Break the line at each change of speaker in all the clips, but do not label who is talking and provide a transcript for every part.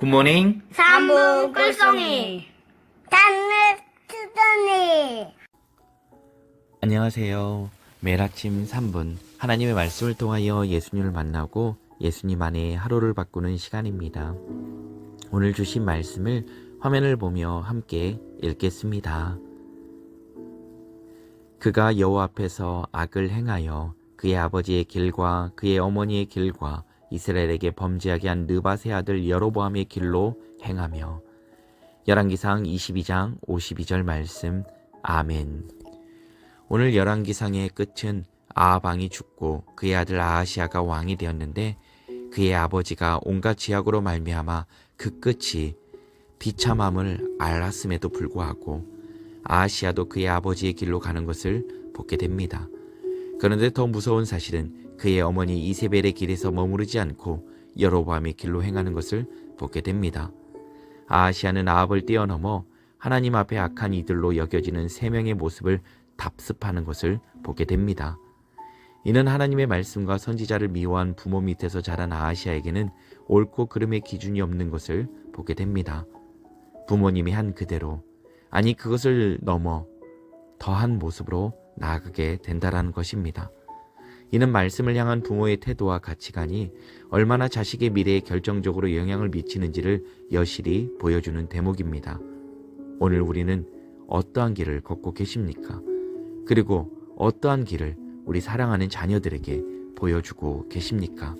굿모닝.
삼부 꿀송이 단을 투더니
안녕하세요. 매일 아침 3분 하나님의 말씀을 통하여 예수님을 만나고 예수님 안에 하루를 바꾸는 시간입니다. 오늘 주신 말씀을 화면을 보며 함께 읽겠습니다. 그가 여호와 앞에서 악을 행하여 그의 아버지의 길과 그의 어머니의 길과 이스라엘에게 범죄하게 한 느바세 아들 여로보암의 길로 행하며 열왕기상 22장 52절 말씀 아멘. 오늘 열왕기상의 끝은 아하방이 죽고 그의 아들 아하시아가 왕이 되었는데 그의 아버지가 온갖 죄악으로 말미암아 그 끝이 비참함을 알았음에도 불구하고 아하시아도 그의 아버지의 길로 가는 것을 보게 됩니다. 그런데 더 무서운 사실은 그의 어머니 이세벨의 길에서 머무르지 않고 여로보암의 길로 행하는 것을 보게 됩니다. 아하시아는 아합을 뛰어넘어 하나님 앞에 악한 이들로 여겨지는 세 명의 모습을 답습하는 것을 보게 됩니다. 이는 하나님의 말씀과 선지자를 미워한 부모 밑에서 자란 아하시아에게는 옳고 그름의 기준이 없는 것을 보게 됩니다. 부모님이 한 그대로 아니 그것을 넘어 더한 모습으로 나아가게 된다라는 것입니다. 이는 말씀을 향한 부모의 태도와 가치관이 얼마나 자식의 미래에 결정적으로 영향을 미치는지를 여실히 보여주는 대목입니다. 오늘 우리는 어떠한 길을 걷고 계십니까? 그리고 어떠한 길을 우리 사랑하는 자녀들에게 보여주고 계십니까?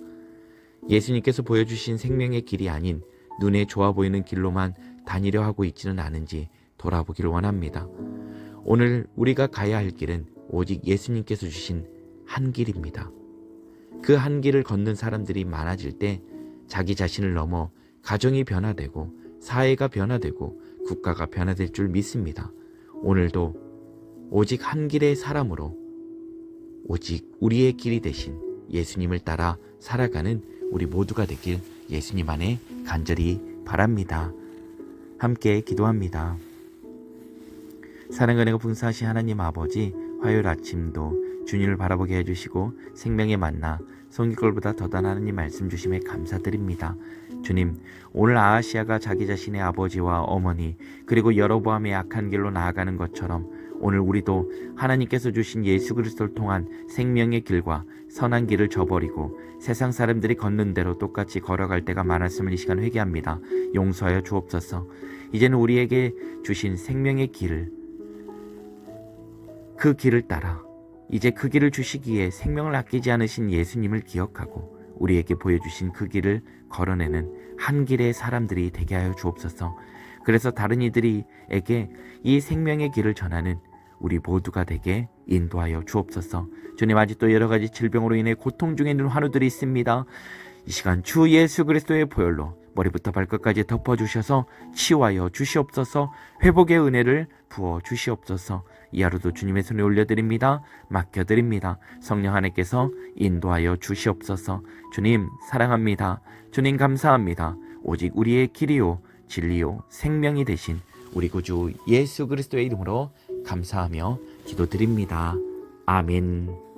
예수님께서 보여주신 생명의 길이 아닌 눈에 좋아 보이는 길로만 다니려 하고 있지는 않은지 돌아보길 원합니다. 오늘 우리가 가야 할 길은 오직 예수님께서 주신 한 길입니다. 그 한 길을 걷는 사람들이 많아질 때 자기 자신을 넘어 가정이 변화되고 사회가 변화되고 국가가 변화될 줄 믿습니다. 오늘도 오직 한 길의 사람으로 오직 우리의 길이 되신 예수님을 따라 살아가는 우리 모두가 되길 예수님 안에 간절히 바랍니다. 함께 기도합니다. 사랑과 은혜가 분사하신 하나님 아버지 화요일 아침도 주님을 바라보게 해주시고 생명의 만나 성기걸보다 더단 하나님 말씀 주심에 감사드립니다. 주님 오늘 아하시아가 자기 자신의 아버지와 어머니 그리고 여러보암의 악한 길로 나아가는 것처럼 오늘 우리도 하나님께서 주신 예수 그리스도를 통한 생명의 길과 선한 길을 저버리고 세상 사람들이 걷는 대로 똑같이 걸어갈 때가 많았음을 이 시간 회개합니다. 용서하여 주옵소서. 이제는 우리에게 주신 생명의 길을 그 길을 따라 이제 그 길을 주시기에 생명을 아끼지 않으신 예수님을 기억하고 우리에게 보여주신 그 길을 걸어내는 한 길의 사람들이 되게 하여 주옵소서. 그래서 다른 이들이에게 이 생명의 길을 전하는 우리 모두가 되게 인도하여 주옵소서. 주님 아직도 여러 가지 질병으로 인해 고통 중에 있는 환우들이 있습니다. 이 시간 주 예수 그리스도의 보혈로 머리부터 발끝까지 덮어 주셔서 치유하여 주시옵소서. 회복의 은혜를 부어 주시옵소서. 이 하루도 주님의 손에 올려드립니다. 맡겨드립니다. 성령 하나님께서 인도하여 주시옵소서. 주님 사랑합니다. 주님 감사합니다. 오직 우리의 길이요 진리요 생명이 되신 우리 구주 예수 그리스도의 이름으로 감사하며 기도드립니다. 아멘.